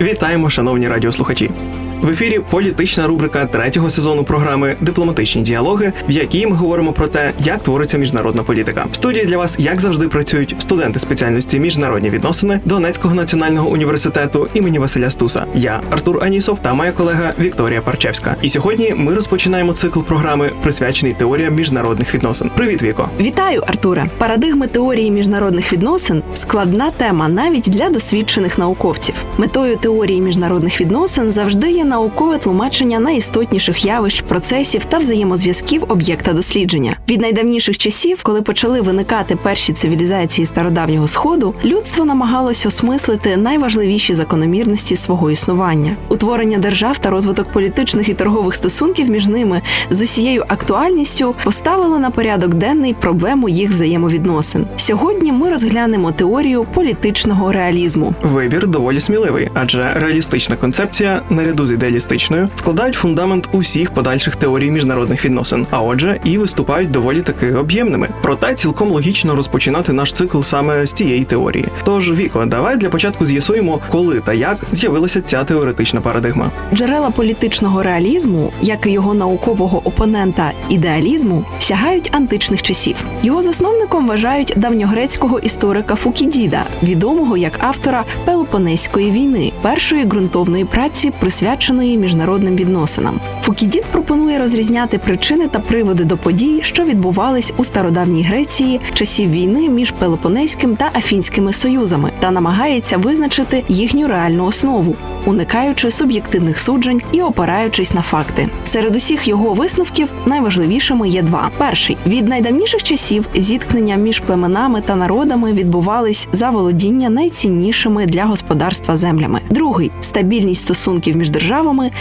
Вітаємо, шановні радіослухачі. В ефірі політична рубрика третього сезону програми Дипломатичні діалоги, в якій ми говоримо про те, як твориться міжнародна політика. В студії для вас, як завжди, працюють студенти спеціальності міжнародні відносини Донецького національного університету імені Василя Стуса. Я Артур Анісов та моя колега Вікторія Парчевська. І сьогодні ми розпочинаємо цикл програми, присвячений теоріям міжнародних відносин. Привіт, Віко! Вітаю, Артуре! Парадигми теорії міжнародних відносин складна тема навіть для досвідчених науковців. Метою теорії міжнародних відносин завжди є наукове тлумачення найістотніших явищ, процесів та взаємозв'язків об'єкта дослідження. Від найдавніших часів, коли почали виникати перші цивілізації стародавнього сходу, людство намагалось осмислити найважливіші закономірності свого існування. Утворення держав та розвиток політичних і торгових стосунків між ними з усією актуальністю поставило на порядок денний проблему їх взаємовідносин. Сьогодні ми розглянемо теорію політичного реалізму. Вибір доволі сміливий, адже реалістична концепція наряду з ідеалістичною складають фундамент усіх подальших теорій міжнародних відносин, а отже, і виступають доволі таки об'ємними. Проте цілком логічно розпочинати наш цикл саме з цієї теорії. Тож, Віко, давай для початку з'ясуємо, коли та як з'явилася ця теоретична парадигма. Джерела політичного реалізму, як і його наукового опонента ідеалізму, сягають античних часів. Його засновником вважають давньогрецького історика Фукідіда, відомого як автора Пелопонеської війни, першої ґрунтовної праці, присвяченої міжнародним відносинам. Фукідід пропонує розрізняти причини та приводи до подій, що відбувались у стародавній Греції часів війни між Пелопонеським та Афінськими союзами, та намагається визначити їхню реальну основу, уникаючи суб'єктивних суджень і опираючись на факти. Серед усіх його висновків найважливішими є два: перший від найдавніших часів зіткнення між племенами та народами відбувались за володіння найціннішими для господарства землями. Другий стабільність стосунків між державами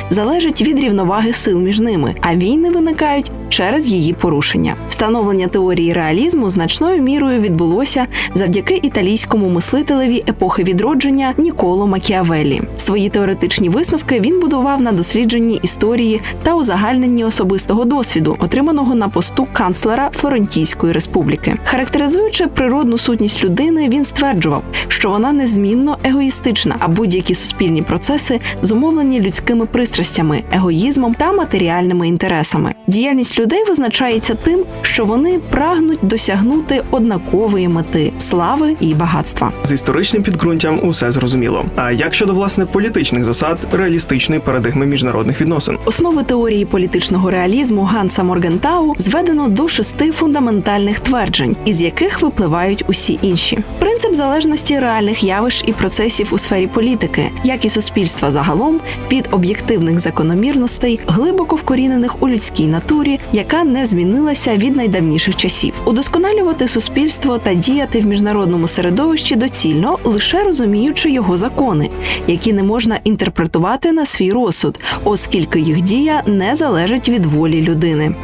залежить від рівноваги сил між ними, а війни виникають через її порушення. Становлення теорії реалізму значною мірою відбулося завдяки італійському мислителеві епохи відродження Ніколо Макіавеллі. Свої теоретичні висновки він будував на дослідженні історії та узагальненні особистого досвіду, отриманого на посту канцлера Флорентійської республіки. Характеризуючи природну сутність людини, він стверджував, що вона незмінно егоїстична, а будь-які суспільні процеси зумовлені людськими пристрастями, егоїзмом та матеріальними інтересами. Діяльність людей визначається тим, що вони прагнуть досягнути однакової мети слави і багатства. З історичним підґрунтям усе зрозуміло. А як щодо власне політичних засад реалістичної парадигми міжнародних відносин? Основи теорії політичного реалізму Ганса Моргентау зведено до шести фундаментальних тверджень, із яких випливають усі інші. Принцип залежності реальних явищ і процесів у сфері політики, як і суспільства загалом, від об'єктивних закономірностей, глибоко вкорінених у людській натурі, яка не змінилася від найдавніших часів. Удосконалювати суспільство та діяти в міжнародному середовищі доцільно, лише розуміючи його закони, які не можна інтерпретувати на свій розсуд, оскільки їх дія не залежить від волі людини.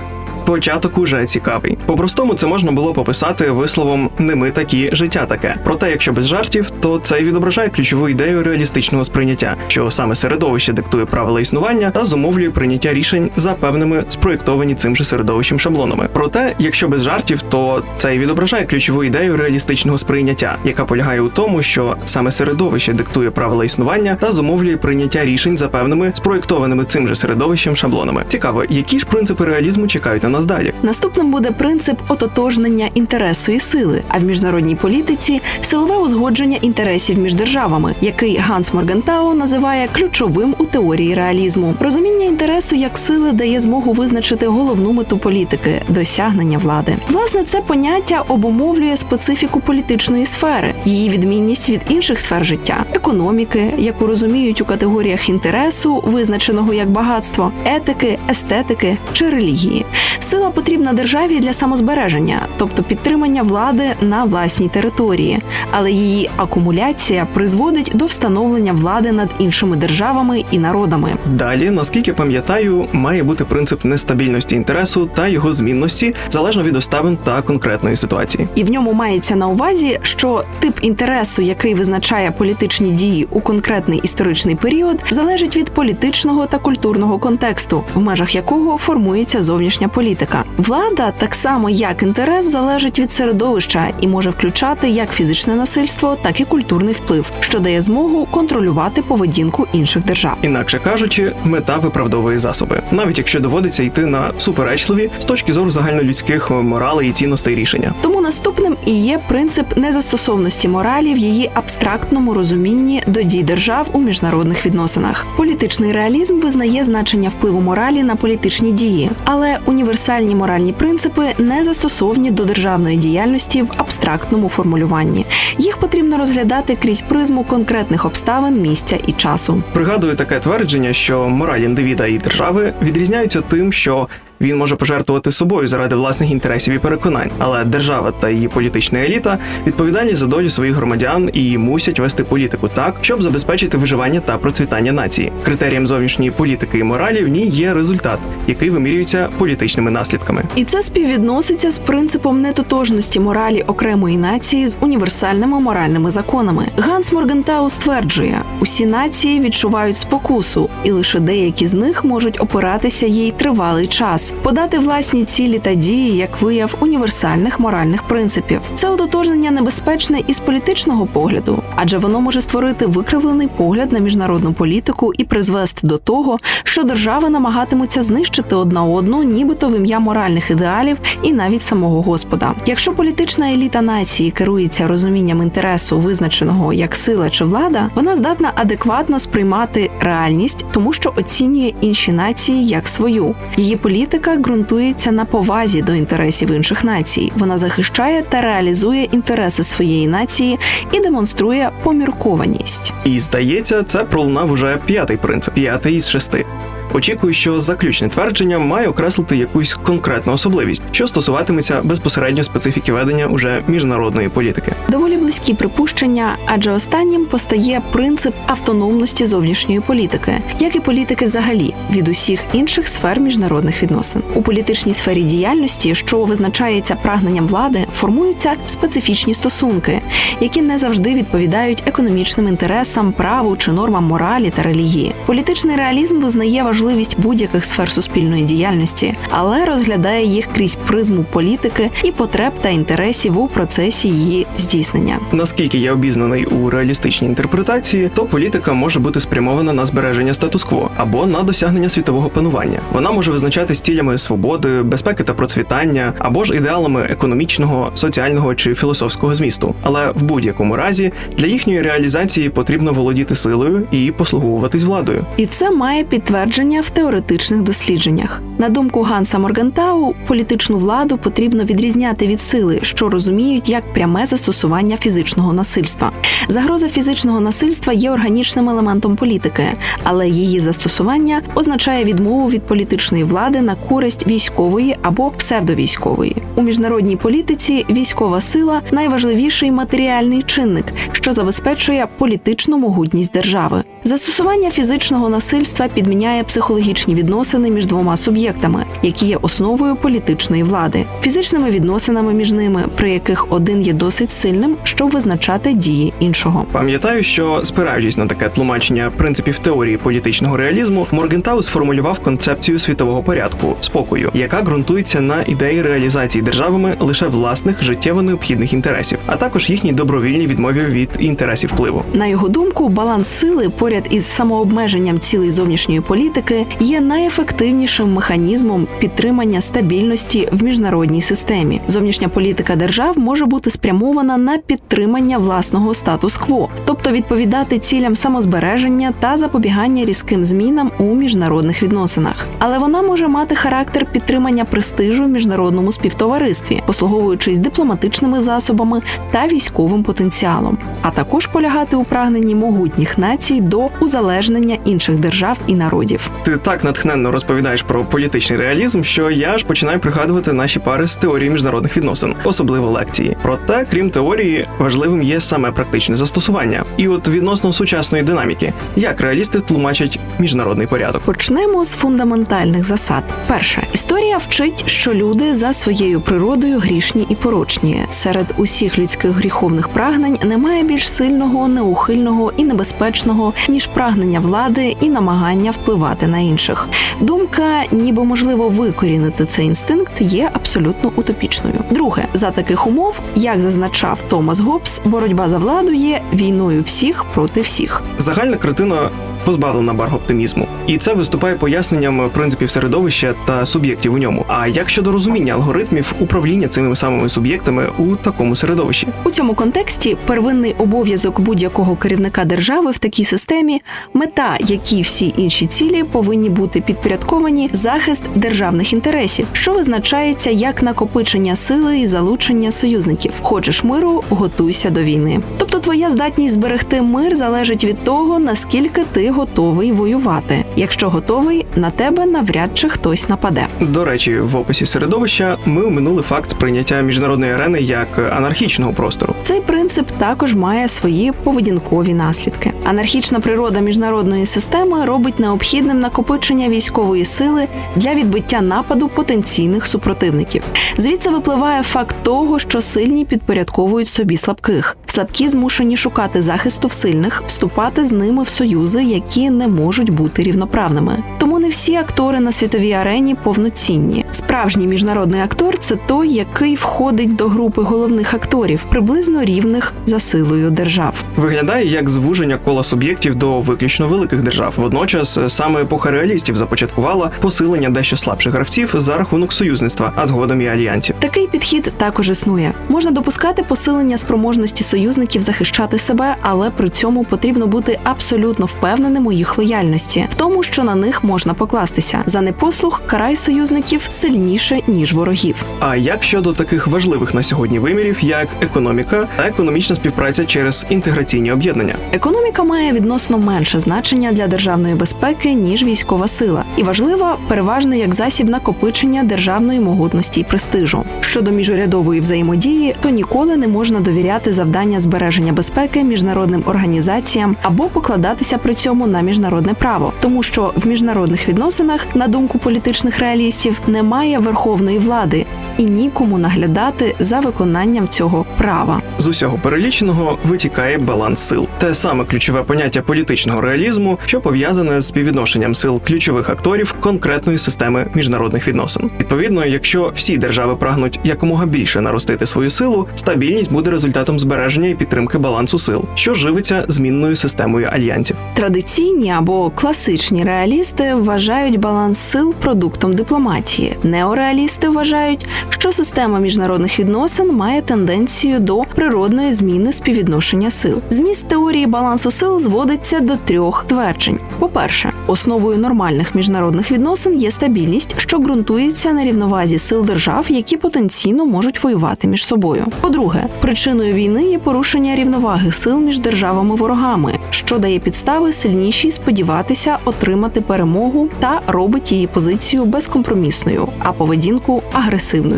Початок уже цікавий. По-простому це можна було пописати висловом не ми такі, життя таке. Проте, якщо без жартів, то це відображає ключову ідею реалістичного сприйняття, що саме середовище диктує правила існування та зумовлює прийняття рішень за певними спроєктовані цим же середовищем шаблонами. Проте, якщо без жартів, то це й відображає ключову ідею реалістичного сприйняття, яка полягає у тому, що саме середовище диктує правила існування та зумовлює прийняття рішень за певними спроєктованими цим же середовищем шаблонами. Цікаво, які ж принципи реалізму чекають на нас далі. Наступним буде принцип ототожнення інтересу і сили, а в міжнародній політиці силове узгодження інтересів між державами, який Ганс Моргентау називає ключовим у теорії реалізму. Розуміння інтересу як сили дає змогу визначити головну мету політики досягнення влади. Власне, це поняття обумовлює специфіку політичної сфери, її відмінність від інших сфер життя, економіки, яку розуміють у категоріях інтересу, визначеного як багатство, етики, естетики чи релігії. Сила потрібна державі для самозбереження, тобто підтримання влади на власній території, але її акумуляція призводить до встановлення влади над іншими державами і народами. Далі, наскільки пам'ятаю, має бути принцип нестабільності інтересу та його змінності залежно від обставин та конкретної ситуації. І в ньому мається на увазі, що тип інтересу, який визначає політичні дії у конкретний історичний період, залежить від політичного та культурного контексту, в межах якого формується зовнішня політика. Влада, так само як інтерес, залежить від середовища і може включати як фізичне насильство, так і культурний вплив, що дає змогу контролювати поведінку інших держав. Інакше кажучи, мета виправдовує засоби, навіть якщо доводиться йти на суперечливі з точки зору загальнолюдських моралей і цінностей рішення. Тому наступним і є принцип незастосовності моралі в її абстрактному розумінні до дій держав у міжнародних відносинах. Політичний реалізм визнає значення впливу моралі на політичні дії, але універсальні моральні принципи не застосовні до державної діяльності в абстрактному формулюванні. Їх потрібно розглядати крізь призму конкретних обставин, місця і часу. Пригадую таке твердження, що мораль індивіда і держави відрізняються тим, що він може пожертвувати собою заради власних інтересів і переконань, але держава та її політична еліта відповідальні за долю своїх громадян і мусять вести політику так, щоб забезпечити виживання та процвітання нації. Критерієм зовнішньої політики і моралі в ній є результат, який вимірюється політичними наслідками. І це співвідноситься з принципом нетотожності моралі окремої нації з універсальними моральними законами. Ганс Моргентау стверджує, усі нації відчувають спокусу, і лише деякі з них можуть опиратися їй тривалий час, подати власні цілі та дії як вияв універсальних моральних принципів. Це ототожнення небезпечне із політичного погляду, адже воно може створити викривлений погляд на міжнародну політику і призвести до того, що держави намагатимуться знищити одна одну, нібито в ім'я моральних ідеалів і навіть самого Господа. Якщо політична еліта нації керується розумінням інтересу, визначеного як сила чи влада, вона здатна адекватно сприймати реальність, тому що оцінює інші нації як свою. Її політика ґрунтується на повазі до інтересів інших націй. Вона захищає та реалізує інтереси своєї нації і демонструє поміркованість. І здається, це пролунав уже п'ятий принцип, п'ятий із шести. Очікую, що заключне твердження має окреслити якусь конкретну особливість, що стосуватиметься безпосередньо специфіки ведення уже міжнародної політики. Доволі близькі припущення, адже останнім постає принцип автономності зовнішньої політики, як і політики взагалі від усіх інших сфер міжнародних відносин. У політичній сфері діяльності, що визначається прагненням влади, формуються специфічні стосунки, які не завжди відповідають економічним інтересам, праву чи нормам моралі та релігії. Політичний реалізм визнає важливість будь-яких сфер суспільної діяльності, але розглядає їх крізь призму політики і потреб та інтересів у процесі її здійснення. Наскільки я обізнаний у реалістичній інтерпретації, то політика може бути спрямована на збереження статус-кво або на досягнення світового панування. Вона може визначатись цілями свободи, безпеки та процвітання, або ж ідеалами економічного, соціального чи філософського змісту. Але в будь-якому разі для їхньої реалізації потрібно володіти силою і послуговуватись владою. І це має підтвердження в теоретичних дослідженнях. На думку Ганса Моргентау, політичну владу потрібно відрізняти від сили, що розуміють як пряме застосування фізичного насильства. Загроза фізичного насильства є органічним елементом політики, але її застосування означає відмову від політичної влади на користь військової або псевдовійськової. У міжнародній політиці військова сила найважливіший матеріальний чинник, що забезпечує політичну могутність держави. Застосування фізичного насильства підміняє психологічні відносини між двома суб'єктами, які є основою політичної влади, фізичними відносинами між ними, при яких один є досить сильним, щоб визначати дії іншого. Пам'ятаю, що спираючись на таке тлумачення принципів теорії політичного реалізму, Моргентау сформулював концепцію світового порядку спокою, яка ґрунтується на ідеї реалізації державами лише власних життєво необхідних інтересів, а також їхній добровільній відмові від інтересів впливу. На його думку, баланс сили поряд із самообмеженням цілей зовнішньої політики є найефективнішим механізмом підтримання стабільності в міжнародній системі. Зовнішня політика держав може бути спрямована на підтримання власного статус-кво, тобто відповідати цілям самозбереження та запобігання різким змінам у міжнародних відносинах. Але вона може мати характер підтримання престижу в міжнародному співтоваристві, послуговуючись дипломатичними засобами та військовим потенціалом, а також полягати у прагненні могутніх націй до узалежнення інших держав і народів. Ти так натхненно розповідаєш про політичний реалізм, що я ж починаю пригадувати наші пари з теорії міжнародних відносин, особливо лекції. Проте, крім теорії, важливим є саме практичне застосування. І от відносно сучасної динаміки, як реалісти тлумачать міжнародний порядок. Почнемо з фундаментальних засад. Перше, історія вчить, що люди за своєю природою грішні і порочні. Серед усіх людських гріховних прагнень немає більш сильного, неухильного і небезпечного ніж прагнення влади і намагання впливати на інших. Думка, ніби можливо викорінити цей інстинкт, є абсолютно утопічною. Друге, за таких умов, як зазначав Томас Гоббс, боротьба за владу є війною всіх проти всіх. Загальна картина позбавлена барг оптимізму, і це виступає поясненням принципів середовища та суб'єктів у ньому. А як щодо розуміння алгоритмів управління цими самими суб'єктами у такому середовищі? У цьому контексті первинний обов'язок будь-якого керівника держави в такій системі мета, які всі інші цілі повинні бути підпорядковані захист державних інтересів, що визначається як накопичення сили і залучення союзників. Хочеш миру, готуйся до війни. Тобто, твоя здатність зберегти мир залежить від того, наскільки ти готовий воювати. Якщо готовий, на тебе навряд чи хтось нападе. До речі, в описі середовища ми оминули факт сприйняття міжнародної арени як анархічного простору. Цей принцип також має свої поведінкові наслідки. Анархічна природа міжнародної системи робить необхідним накопичення військової сили для відбиття нападу потенційних супротивників. Звідси випливає факт того, що сильні підпорядковують собі слабких. Слабкі змушені шукати захисту в сильних, вступати з ними в союзи, які не можуть бути рівноправними. Тому не всі актори на світовій арені повноцінні. Справжній міжнародний актор це той, який входить до групи головних акторів, приблизно рівних за силою держав. Виглядає як звуження кола суб'єктів до виключно великих держав. Водночас саме епоха реалістів започаткувала посилення дещо слабших гравців за рахунок союзництва, а згодом і альянсів. Такий підхід також існує. Можна допускати посилення спроможності союзників захищати себе, але при цьому потрібно бути абсолютно впевненим у їх лояльності, в тому, що на них можна покластися. За непослух карай союзників сильніше ніж ворогів. А як щодо таких важливих на сьогодні вимірів, як економіка та економічна співпраця через інтеграційні об'єднання? Економіка має відносно менше значення для державної безпеки ніж військова сила, і важлива переважно як засіб накопичення державної могутності і престижу. Щодо міжурядової взаємодії, то ніколи не можна довіряти завдання збереження безпеки міжнародним організаціям або покладатися при цьому на міжнародне право, тому що в міжнародних відносинах, на думку політичних реалістів, немає верховної влади і нікому наглядати за виконанням цього права. З усього переліченого витікає баланс сил, те саме ключове поняття політичного реалізму, що пов'язане з співвідношенням сил ключових акторів конкретної системи міжнародних відносин. Відповідно, якщо всі держави прагнуть якомога більше наростити свою силу, стабільність буде результатом збереження і підтримки балансу сил, що живиться змінною системою альянсів. Традиційні або класичні реалісти вважають баланс сил продуктом дипломатії. Неореалісти вважають, що система міжнародних відносин має тенденцію до природної зміни співвідношення сил. Зміст теорії балансу сил зводиться до трьох тверджень: по-перше, основою нормальних міжнародних відносин є стабільність, що ґрунтується на рівновазі сил держав, які потенційно можуть воювати між собою. По-друге, причиною війни є порушення рівноваги сил між державами-ворогами, що дає підстави сильнішій сподіватися отримати перемогу та робить її позицію безкомпромісною, а поведінку агресивною.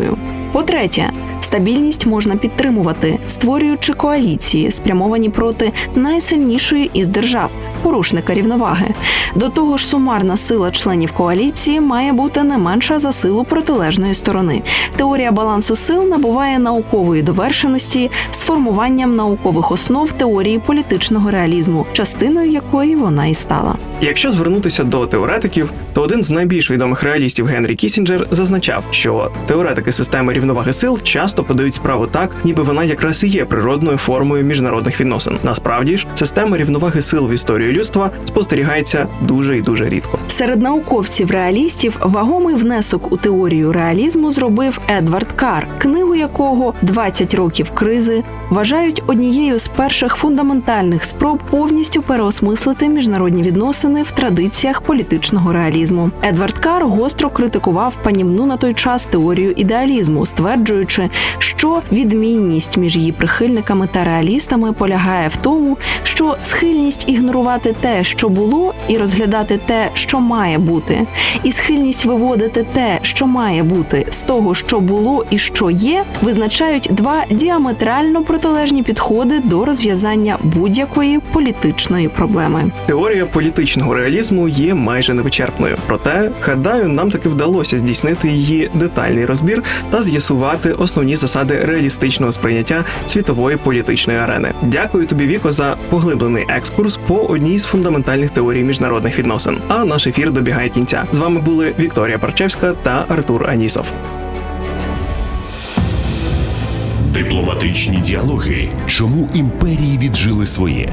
По-третє, стабільність можна підтримувати, створюючи коаліції, спрямовані проти найсильнішої із держав порушника рівноваги. До того ж, сумарна сила членів коаліції має бути не менша за силу протилежної сторони. Теорія балансу сил набуває наукової довершеності з формуванням наукових основ теорії політичного реалізму, частиною якої вона і стала. Якщо звернутися до теоретиків, то один з найбільш відомих реалістів Генрі Кісінджер зазначав, що теоретики системи рівноваги сил часто подають справу так, ніби вона якраз і є природною формою міжнародних відносин. Насправді ж, система рівноваги сил в історії людства спостерігається дуже і дуже рідко. Серед науковців-реалістів вагомий внесок у теорію реалізму зробив Едвард Кар, книгу якого «20 років кризи вважають однією з перших фундаментальних спроб повністю переосмислити міжнародні відносини в традиціях політичного реалізму. Едвард Кар гостро критикував панівну на той час теорію ідеалізму, стверджуючи, що відмінність між її прихильниками та реалістами полягає в тому, що схильність ігнорувати те, що було, і розглядати те, що має бути, і схильність виводити те, що має бути, з того, що було і що є, визначають два діаметрально протилежні підходи до розв'язання будь-якої політичної проблеми. Теорія політичного реалізму є майже невичерпною. Проте, гадаю, нам таки вдалося здійснити її детальний розбір та з'ясувати основні засади реалістичного сприйняття світової політичної арени. Дякую тобі, Віко, за поглиблений екскурс по одній з фундаментальних теорій міжнародних відносин. А наш ефір добігає кінця. З вами були Вікторія Парчевська та Артур Анісов. Дипломатичні діалоги. Чому імперії віджили своє?